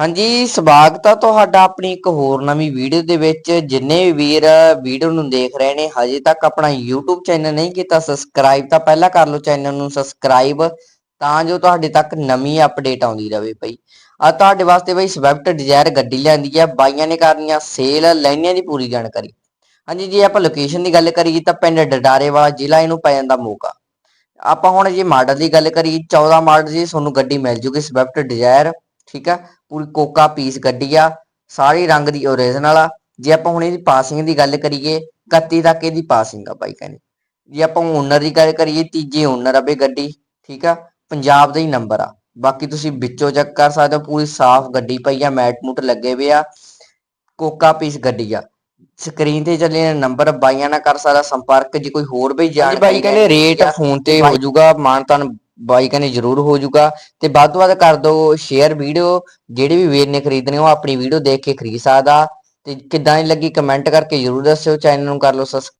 ਹਾਂਜੀ, ਸਵਾਗਤ ਆ ਤੁਹਾਡਾ ਆਪਣੀ ਇੱਕ ਹੋਰ ਨਵੀਂ ਵੀਡੀਓ ਦੇ ਵਿੱਚ। ਜਿੰਨੇ ਵੀਰ ਵੀਡੀਓ ਨੂੰ ਦੇਖ ਰਹੇ ਨੇ, ਹਜੇ ਤੱਕ ਆਪਣਾ YouTube ਚੈਨਲ ਨਹੀਂ ਕੀਤਾ ਸਬਸਕ੍ਰਾਈਬ ਤਾਂ ਪਹਿਲਾਂ ਕਰ ਲਓ ਚੈਨਲ ਨੂੰ ਸਬਸਕ੍ਰਾਈਬ ਤਾਂ ਜੋ ਤੁਹਾਡੇ ਤੱਕ ਨਵੀਂ ਅਪਡੇਟ ਆਉਂਦੀ ਰਹੇ ਬਈ। ਆ ਤੁਹਾਡੇ ਵਾਸਤੇ ਬਈ ਸਵਿਫਟ ਡਿਜ਼ਾਇਰ ਗੱਡੀ ਲਿਆਂਦੀ ਆ, ਬਾਈਆਂ ਨੇ ਕਰਨੀਆਂ ਸੇਲ, ਲੈਣੀਆਂ ਦੀ ਪੂਰੀ ਜਾਣਕਾਰੀ। ਹਾਂਜੀ, ਜੇ ਆਪਾਂ ਲੋਕੇਸ਼ਨ ਦੀ ਗੱਲ ਕਰੀਏ ਤਾਂ ਪਿੰਡ ਡਡਾਰੇ ਵਾਲਾ ਜ਼ਿਲ੍ਹਾ ਇਹਨੂੰ ਪੈ ਜਾਂਦਾ ਮੋਗਾ ਆਪਾਂ ਹੁਣ ਜੇ ਮਾਡਲ ਦੀ ਗੱਲ ਕਰੀਏ 14 ਮਾਡਲ ਜੀ ਤੁਹਾਨੂੰ ਗੱਡੀ ਮਿਲ ਜੂਗੀ ਸਵਿਫਟ ਡਿਜ਼ਾਇਰ। ਠੀਕ ਆ? ਪੂਰੀ ਕੋਕਾ ਪੀਸ ਗੱਡੀ ਆ ਸਾਰੀ ਰੰਗ ਦੀ ਓਰੀਜਨਲ ਆ। ਜੇ ਆਪਾਂ ਹੁਣ ਇਹਦੀ ਪਾਸਿੰਗ ਦੀ ਗੱਲ ਕਰੀਏ 31 ਤੱਕ ਇਹਦੀ ਪਾਸਿੰਗ ਆ ਬਾਈ ਕਹਿੰਦੇ। ਜੇ ਆਪਾਂ ਓਨਰ ਦੀ ਗੱਲ ਕਰੀਏ ਤੀਜੇ ਓਨਰ ਆ ਬਈ ਗੱਡੀ ਠੀਕ ਆ? ਪੰਜਾਬ ਦਾ ਹੀ ਨੰਬਰ ਆ। ਬਾਕੀ ਤੁਸੀਂ ਵਿੱਚੋਂ ਚੈੱਕ ਕਰ ਸਕਦੇ ਹੋ ਪੂਰੀ ਸਾਫ਼ ਗੱਡੀ ਪਈ ਆ ਮੈਟ ਮੂਟ ਲੱਗੇ ਹੋਏ ਆ। ਕੋਕਾ ਪੀਸ ਗੱਡੀ ਆ। ਸਕਰੀਨ ਤੇ ਚੱਲੇ ਨੰਬਰ ਬਾਈਆਂ ਨਾਲ ਕਰ ਸਕਦਾ ਸੰਪਰਕ ਜੇ ਕੋਈ ਹੋਰ ਵੀ ਜਾਣਕਾਰੀ ਬਾਈ ਕਹਿੰਦੇ ਰੇਟ ਫੋਨ ਤੇ ਹੋ ਜਾਊਗਾ ਮਾਨਤਨ ਬਾਈ ਕਹਿੰਦੇ ਜ਼ਰੂਰ ਹੋ ਜਾਊਗਾ ਤੇ ਵੱਧ ਤੋਂ ਵੱਧ ਕਰ ਦਿਓ ਸ਼ੇਅਰ ਵੀਡੀਓ ਜਿਹੜੇ ਵੀ ਵੀਰ ਨੇ ਖਰੀਦਣੇ ਉਹ ਆਪਣੀ ਵੀਡੀਓ ਦੇਖ ਕੇ ਖਰੀਦ ਸਕਦਾ ਤੇ ਕਿੱਦਾਂ ਦੀ ਲੱਗੀ ਕਮੈਂਟ ਕਰਕੇ ਜ਼ਰੂਰ ਦੱਸਿਓ ਚੈਨਲ ਨੂੰ ਕਰ ਲਓ ਸਬਸਕ੍ਰਾਈਬ